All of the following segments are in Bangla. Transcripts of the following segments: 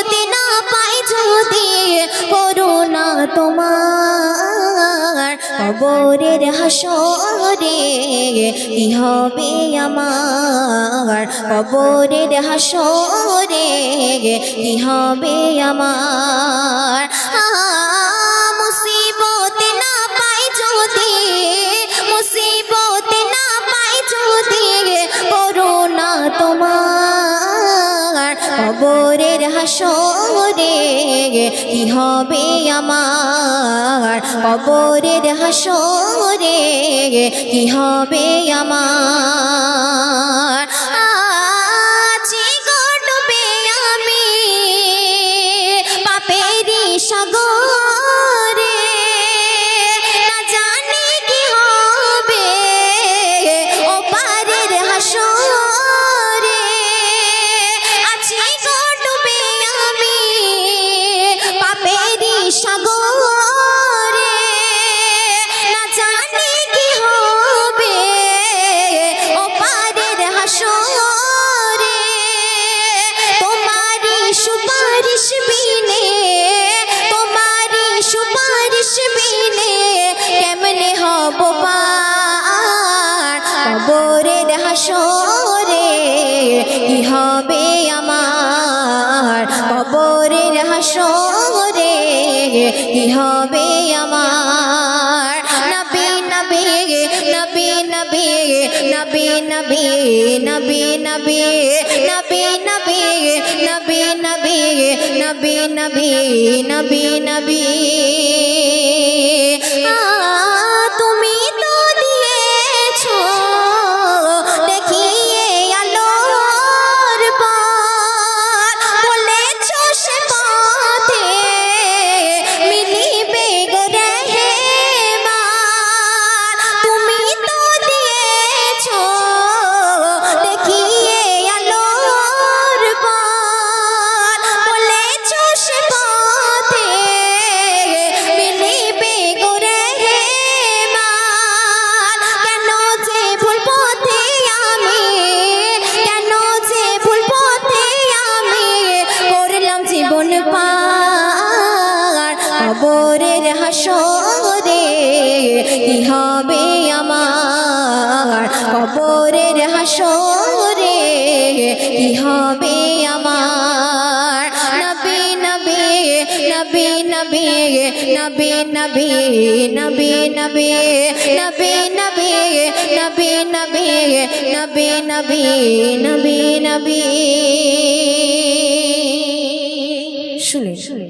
মুসিবতে না পাই, যদি করুণা তোমার কবরের হাসরে, কি হবে আমার? কবরের হাসরে, কি হবে আমার? কবরের হাসরে কি হবে আমার? কবরের হাসরে কি হবে আমার? আজি গড়বে আমি পাপেরি সাগরে হাসরে কি হবে আমার কবরের হাসরে কি হবে আমার নবী নবী নবী নবী নবী নবী নবী নবী নবী নবী নবী নবী নবী নবী নবী নবী কবরের হাসরে কি হবে আমার কবরের হাসরে কি হবে আমার নবী নবী নবী নবী নবী নবী নবী নবী নবী নবী নবী নবী নবী নবী নবী নবী শুনে শুনে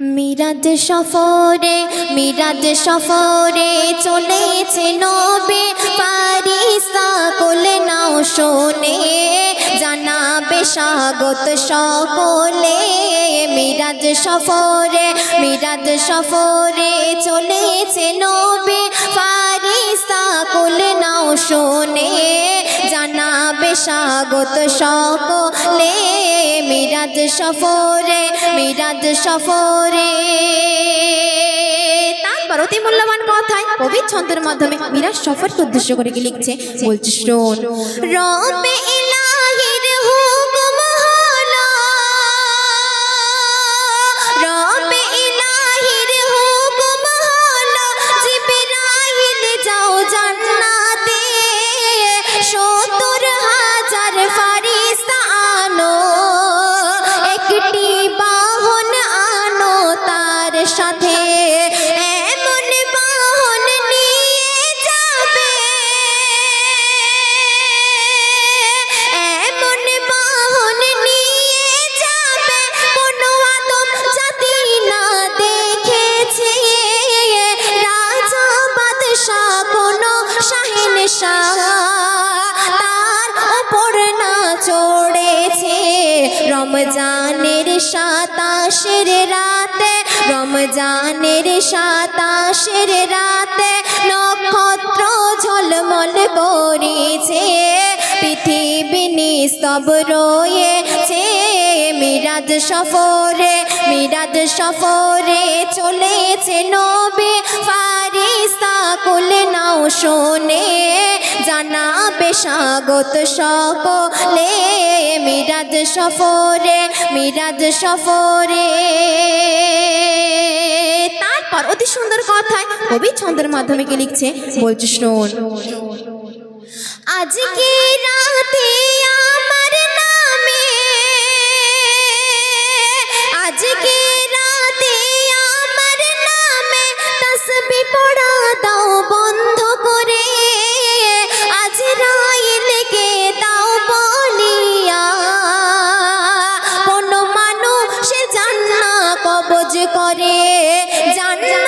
মিরাদ সফরে মিরাদ সফরে চলেছে নবে। পারিসা কোলে নাও শোনে, জানাবে স্বাগত সকলে। মিরাজ সফরে মিরাজ সফরে চলেছে নবে। ফারিসা কোলে নাও শোনে, জানাবে স্বাগত সকলে। মিরাজ সফরে মিরাজ সফরে। তারপর অতি মূল্যবান কথায় কবি ছন্দের মাধ্যমে মিরাজ সফরকে উদ্দেশ্য করে কি লিখছে? বলছে, শোন, রবে সাথে এমন বাহন নিয়ে যাবে। এমন বাহন নিয়ে যাবে। কোনো আদম জাতি না দেখেছে। রাজা, বাদশাহ, কোনো শাহিন শাহ তার ওপর না চড়েছে। রমজানের সাতাশের রাতে রমজানের সাতাশের রাতে নক্ষত্র ঝলমল করেছে। পৃথিবী নিস্তব রয়েছে। মিরাজ সফরে মিরাজ সফরে চলেছে নবে ফার কোলে নাও শোনে, জানাবে স্বাগত সকলে। মিরাজ সফরে মিরাজ সফরে। সুন্দর কথায় কবি ছন্দের মাধ্যমে কি লিখছে? বলছে শোন আজকে রাতে আমার নামে, আজকে রাতে আমার নামে তসবি পড়া দাও বন্ধ করে। আজ রাইলকে দাও বলিয়া কোন মানুষ জান্না কবজ করে। জান্না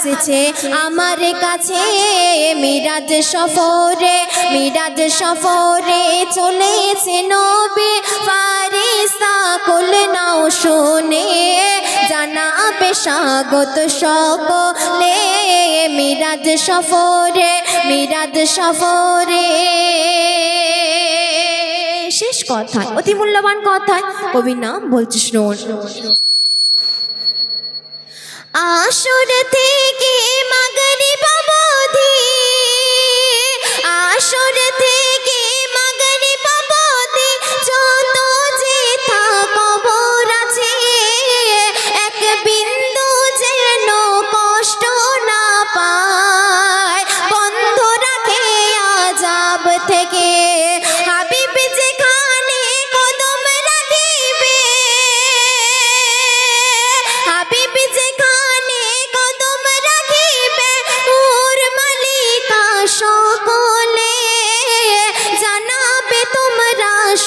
আসছে আমার কাছে। মিরাজ সফরে মিরাজ সফরে চলেছে নবে। ফারিস্তা কোল নাও শোনে জানাবে স্বাগত সকলে। মিরাজ সফরে মিরাজ সফরে। শেষ কথায়, অতি মূল্যবান কথায় কবির নাম বলছে শোন আসর থেকে মাগরিব অবধি আসর থেকে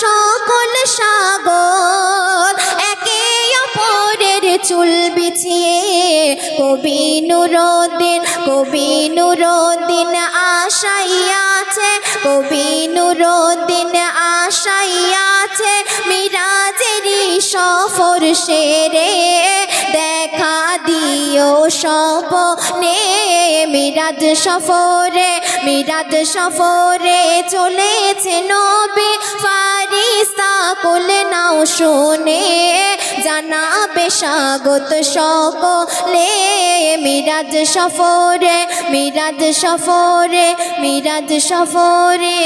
সকল সাগর একে অপরের চুল বিছিয়ে, কবি নুরুদ্দিন কবি নুরুদ্দিন আশাইয়াছে কবি নুরুদ্দিন আশাইয়াছে মিরাজেরই সফর সেরে দেখা দিও স্বপনে। মিরাজ সফরে মিরাজ সফরে চলেছে নবী শোনে জানাবে স্বাগত সকলে। মিরাজ সফরে মিরাজ সফরে মিরাজ সফরে।